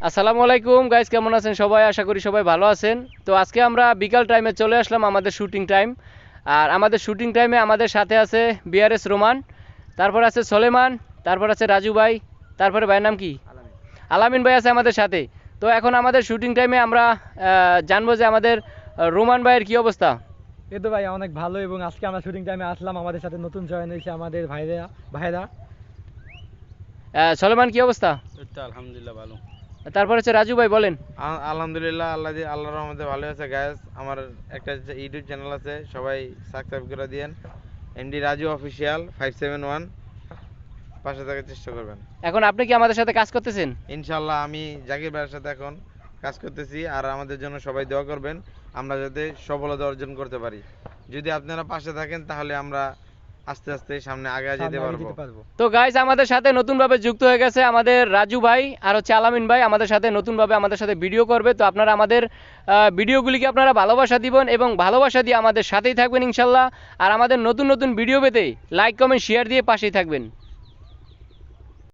আসসালামু আলাইকুম গাইজ কেমন আছেন সবাই? আশা করি সবাই ভালো আছেন। তো আজকে আমরা বিকাল টাইমে চলে আসলাম আমাদের শুটিং টাইম আর আমাদের শুটিং টাইমে আমাদের সাথে আছে বিআরএস রোমান তারপর আছে সলেমান তারপর আছে রাজু ভাই তারপরে ভাইয়ের নাম কি? আলামিন। ভাই আছে আমাদের সাথে। তো এখন আমাদের শুটিং টাইমে আমরা আহ, জানব যে আমাদের রোমান ভাইয়ের কি অবস্থা। এই তো ভাই অনেক ভালো এবং আজকে আমরা শুটিং টাইমে আসলাম আমাদের সাথে নতুন জয়েন হয়েছে আমাদের ভাইরা ভাইরা। সলেমান কি অবস্থা? আলহামদুলিল্লাহ ভালো। তারপর হচ্ছে রাজু ভাই বলেন। আলহামদুলিল্লাহ আল্লাহ আল্লাহর রহমতে ভালো আছে গ্যাস আমার একটা ইউটিউব চ্যানেল আছে সবাই সাবস্ক্রাইব করে দিয়েন। MD Raju official five seven one পাশে থাকার চেষ্টা করবেন। এখন আপনি কি আমাদের সাথে কাজ করতেছেন? ইনশাল্লাহ আমি জাকির ভাইয়ের সাথে এখন কাজ করতেছি আর আমাদের জন্য সবাই দোয়া করবেন আমরা যাতে সফলতা অর্জন করতে পারি। যদি আপনারা পাশে থাকেন তাহলে আমরা আস্তে আস্তে সামনে আগে যেতে পারব। তো গাইজ আমাদের সাথে নতুন ভাবে যুক্ত হয়ে গেছে আমাদের রাজু ভাই আর হচ্ছে আলামিন ভাই। আমাদের সাথে নতুন ভাবে আমাদের সাথে ভিডিও করবে। তো আপনারা আমাদের ভিডিও ভিডিওগুলিকে আপনারা ভালোবাসা দিবেন এবং ভালোবাসা দিয়ে আমাদের সাথেই থাকবেন ইনশাল্লাহ। আর আমাদের নতুন নতুন ভিডিও পেতে লাইক কমেন্ট শেয়ার দিয়ে পাশেই থাকবেন।